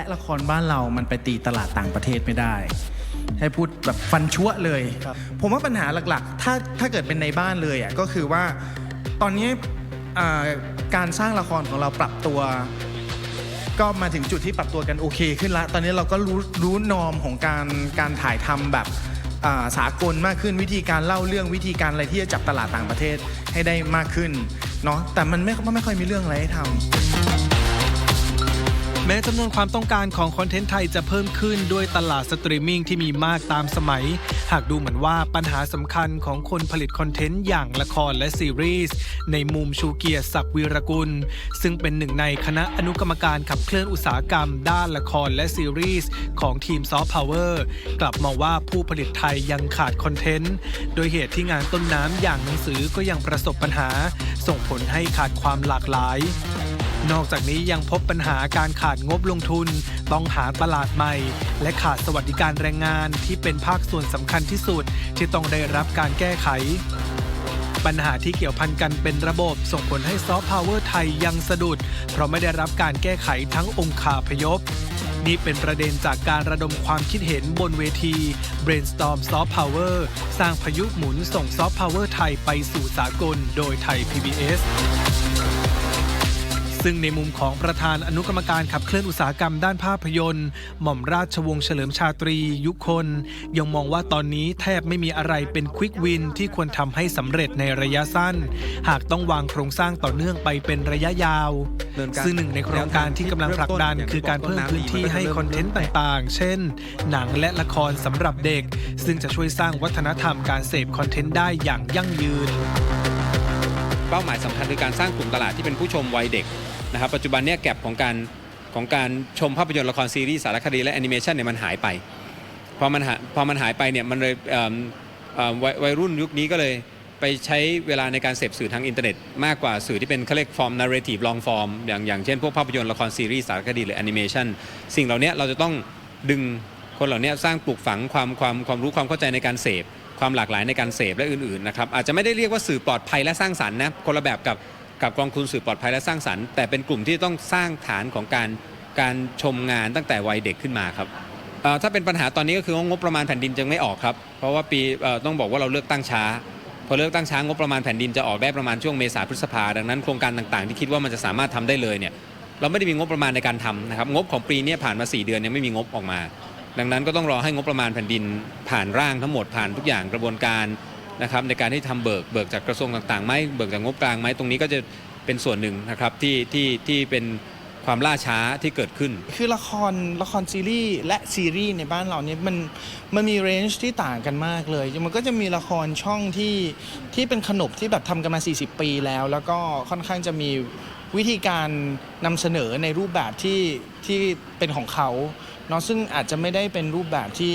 และละครบ้านเรามันไปตีตลาดต่างประเทศไม่ได้ ให้พูดแบบฟันชั่วเลย ครับ ผมว่าปัญหาหลักๆ ถ้าถ้าเกิดเป็นในบ้านเลยอะก็คือว่าตอนนี้อ่าการสร้างละครของเราปรับตัว ก็มาถึงจุดที่ปรับตัวกันโอเคขึ้นแล้วตอนนี้เราก็รู้รู้นอมของการการถ่ายทำแบบอ่าสากลมากขึ้นวิธีการเล่าเรื่องวิธีการอะไรที่จะจับตลาดต่างประเทศให้ได้มากขึ้นเนาะแต่มันไม่ไม่ค่อยมีเรื่องอะไรให้ทำ แม้จำนวนความต้องการของคอนเทนต์ไทยจะเพิ่มขึ้นด้วยตลาดสตรีมมิ่งที่มีมากตามสมัย หากดูเหมือนว่าปัญหาสำคัญของคนผลิตคอนเทนต์อย่างละครและซีรีส์ในมุมชูเกียรติศักดิ์วีรกุล ซึ่งเป็นหนึ่งในคณะอนุกรรมการขับเคลื่อนอุตสาหกรรม ด้านละครและซีรีส์ของทีมซอฟต์พาวเวอร์กลับมองว่าผู้ผลิตไทยยังขาดคอนเทนต์ โดยเหตุที่งานต้นน้ำอย่างหนังสือก็ยังประสบปัญหา ส่งผลให้ขาดความหลากหลาย นอกจากนี้ยังพบปัญหาการขาดงบลงทุน ต้องหาตลาดใหม่ และขาดสวัสดิการแรงงานที่เป็นภาคส่วนสำคัญที่สุด ที่ต้องได้รับการแก้ไข ปัญหาที่เกี่ยวพันกันเป็นระบบส่งผลให้ซอฟต์พาวเวอร์ไทยยังสะดุด เพราะไม่ได้รับการแก้ไขทั้งองค์คาพยพนี่เป็นประเด็นจากการระดมความคิดเห็นบนเวที Brainstorm Soft Power สร้างพายุหมุนส่งซอฟต์พาวเวอร์ไทยไปสู่สากลโดยไทย PBS ซึ่งในมุมของประธานอนุกรรมการขับเคลื่อนอุตสาหกรรมด้านภาพยนตร์ หม่อมราชวงศ์เฉลิมชาตรียุคน ยังมองว่าตอนนี้แทบไม่มีอะไรเป็นควิกวินที่ควรทำให้สำเร็จในระยะสั้น หากต้องวางโครงสร้างต่อเนื่องไปเป็นระยะยาวซึ่งหนึ่งในโครงการที่กำลังผลักดัน คือการเพิ่มพื้นที่ให้คอนเทนต์ต่างๆ เช่น หนังและละครสำหรับเด็ก ซึ่งจะช่วยสร้างวัฒนธรรมการเสพคอนเทนต์ได้อย่างยั่งยืนเป้าหมายสำคัญคือการสร้างกลุ่มตลาดที่เป็นผู้ชมวัยเด็ก นะครับปัจจุบันเนี่ยแก็บของการของการชมภาพยนตร์ละครซีรีส์สารคดีและแอนิเมชันเนี่ยมันหายไปพอมันหาพอมันหายไปเนี่ยมันเลยเวัยวัยรุ่นยุคนี้ก็เลยไปใช้เวลาในการเสพสื่อทางอินเทอร์เน็ตมากกว่าสื่อที่เป็นเขาเรียกฟอร์ม narrative long form อย่างอย่างเช่นพวกภาพยนตร์ละครซีรีส์สารคดีหรือแอนิเมชันสิ่งเหล่านี้เราจะต้องดึงคนเหล่านี้สร้างปลูกฝังความความความรู้ความเข้าใจในการเสพความหลากหลายในการเสพและอื่นๆนะครับอาจจะไม่ได้เรียกว่าสื่อปลอดภัยและสร้างสรรค์นะคนละแบบกับ กับกองทุนสื่อปลอดภัยและสร้างสรรค์ แต่เป็นกลุ่มที่ต้องสร้างฐานของการการชมงานตั้งแต่วัยเด็กขึ้นมาครับถ้าเป็นปัญหาตอนนี้ก็คืองบประมาณแผ่นดินจึงไม่ออกครับ เพราะว่าปีต้องบอกว่าเราเลือกตั้งช้า พอเลือกตั้งช้างบประมาณแผ่นดินจะออกได้ประมาณช่วงเมษาพฤษภาดังนั้นโครงการต่างๆ ที่คิดว่ามันจะสามารถทำได้เลยเนี่ยเราไม่ได้มีงบประมาณในการทำนะครับงบของปีนี้ผ่านมา 4 เดือนยังไม่มีงบออกมา ดังนั้นก็ต้องรอให้งบประมาณแผ่นดินผ่านร่างทั้งหมดผ่านทุกอย่างกระบวนการ นะครับในการที่ทำเบิกเบิกจากกระทรวงต่างๆไหมเบิกจากงบกลางไหมตรงนี้ก็จะเป็นส่วนหนึ่งนะครับที่ที่ที่เป็นความล่าช้าที่เกิดขึ้น คือละครละครซีรีส์และซีรีส์ในบ้านเราเนี่ยมันมันมีเรนจ์ที่ต่างกันมากเลย มันก็จะมีละครช่องที่ที่เป็นขนบที่แบบทำกันมา 40 ปีแล้ว แล้วก็ค่อนข้างจะมีวิธีการนำเสนอในรูปแบบที่ที่เป็นของเขาเนาะซึ่งอาจจะไม่ได้เป็นรูปแบบที่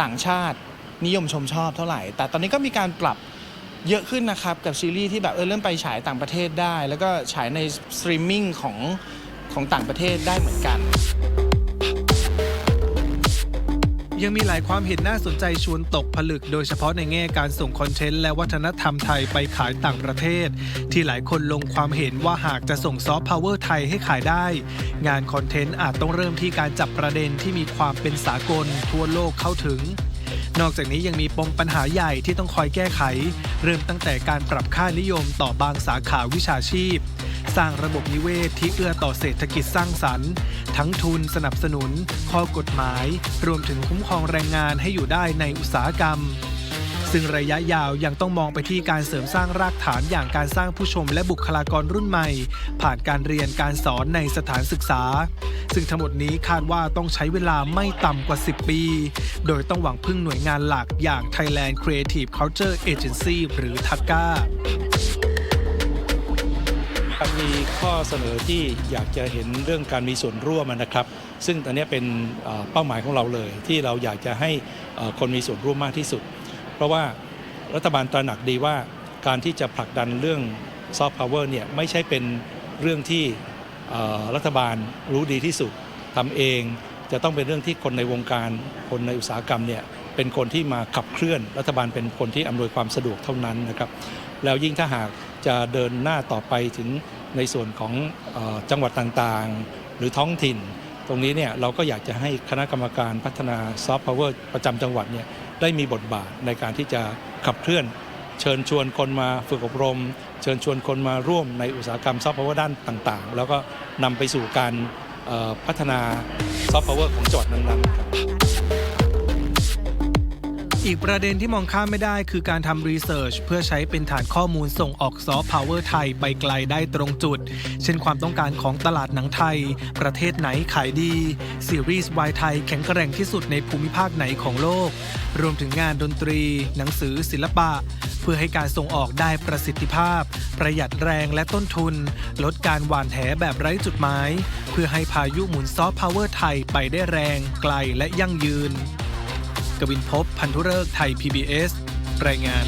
ต่างชาติ นิยมชมชอบเท่าไหร่ แต่ตอนนี้ก็มีการปรับเยอะขึ้นนะครับกับซีรีส์ที่แบบเออเริ่มไปฉายต่างประเทศได้ แล้วก็ฉายในสตรีมมิ่งของของต่างประเทศได้เหมือนกัน ยังมีหลายความเห็นน่าสนใจชวนตกผลึก โดยเฉพาะในแง่การส่งคอนเทนต์และวัฒนธรรมไทยไปขายต่างประเทศ ที่หลายคนลงความเห็นว่าหากจะส่งซอฟต์พาวเวอร์ไทยให้ขายได้ งานคอนเทนต์อาจต้องเริ่มที่การจับประเด็นที่มีความเป็นสากลทั่วโลกเข้าถึง นอกจากนี้ยังมีปมปัญหาใหญ่ที่ต้องคอยแก้ไข เริ่มตั้งแต่การปรับค่านิยมต่อบางสาขาวิชาชีพ สร้างระบบนิเวศที่เอื้อต่อเศรษฐกิจสร้างสรรค์ ทั้งทุนสนับสนุน ข้อกฎหมาย รวมถึงคุ้มครองแรงงานให้อยู่ได้ในอุตสาหกรรม ซึ่งระยะยาวยังต้องมองไปที่การเสริมสร้างรากฐานอย่างการสร้างผู้ชมและบุคลากรรุ่นใหม่ ผ่านการเรียนการสอนในสถานศึกษา ซึ่งทั้งหมดนี้คาดว่าต้องใช้เวลาไม่ต่ำกว่า 10 ปี โดยต้องหวังพึ่งหน่วยงานหลักอย่าง Thailand Creative Culture Agency หรือ TACA ครับมีข้อเสนอที่อยากจะเห็นเรื่องการมีส่วนร่วมนะครับ ซึ่งตอนนี้เป็นเป้าหมายของเราเลย ที่เราอยากจะให้คนมีส่วนร่วมมากที่สุด เพราะว่ารัฐบาลตระหนักดีว่าการที่จะผลักดันเรื่องซอฟต์พาวเวอร์เนี่ยไม่ใช่เป็นเรื่องที่รัฐบาลรู้ดีที่สุดทำเองจะต้องเป็นเรื่องที่คนในวงการคนในอุตสาหกรรมเนี่ยเป็นคนที่มาขับเคลื่อนรัฐบาลเป็นคนที่อำนวยความสะดวกเท่านั้นนะครับ แล้วยิ่งถ้าหากจะเดินหน้าต่อไปถึงในส่วนของจังหวัดต่างๆ หรือท้องถิ่น ตรงนี้เนี่ยเราก็อยากจะให้คณะกรรมการพัฒนาซอฟต์พาวเวอร์ประจำจังหวัดเนี่ย ได้มีบทบาทในการที่จะขับเคลื่อน เชิญชวนคนมาฝึกอบรม เชิญชวนคนมาร่วมในอุตสาหกรรมซอฟต์พาวเวอร์ด้านต่าง ๆ แล้วก็นำไปสู่การพัฒนาซอฟต์พาวเวอร์ของจังหวัดนั้นๆครับ อีกประเด็นที่มองข้ามไม่ได้คือการทำรีเสิร์ชเพื่อใช้เป็นฐานข้อมูลส่งออกซอฟต์พาวเวอร์ไทยไปไกลได้ตรงจุด เช่นความต้องการของตลาดหนังไทย ประเทศไหนขายดี ซีรีส์วายไทยแข็งแกร่งที่สุดในภูมิภาคไหนของโลก รวมถึงงานดนตรี หนังสือศิลปะ เพื่อให้การส่งออกได้ประสิทธิภาพ ประหยัดแรงและต้นทุน ลดการหว่านแหแบบไร้จุดหมาย เพื่อให้พายุหมุนซอฟต์พาวเวอร์ไทยไปได้แรง ไกลและยั่งยืน กวินพบพันธุเริกษ์ไทย PBS รายงาน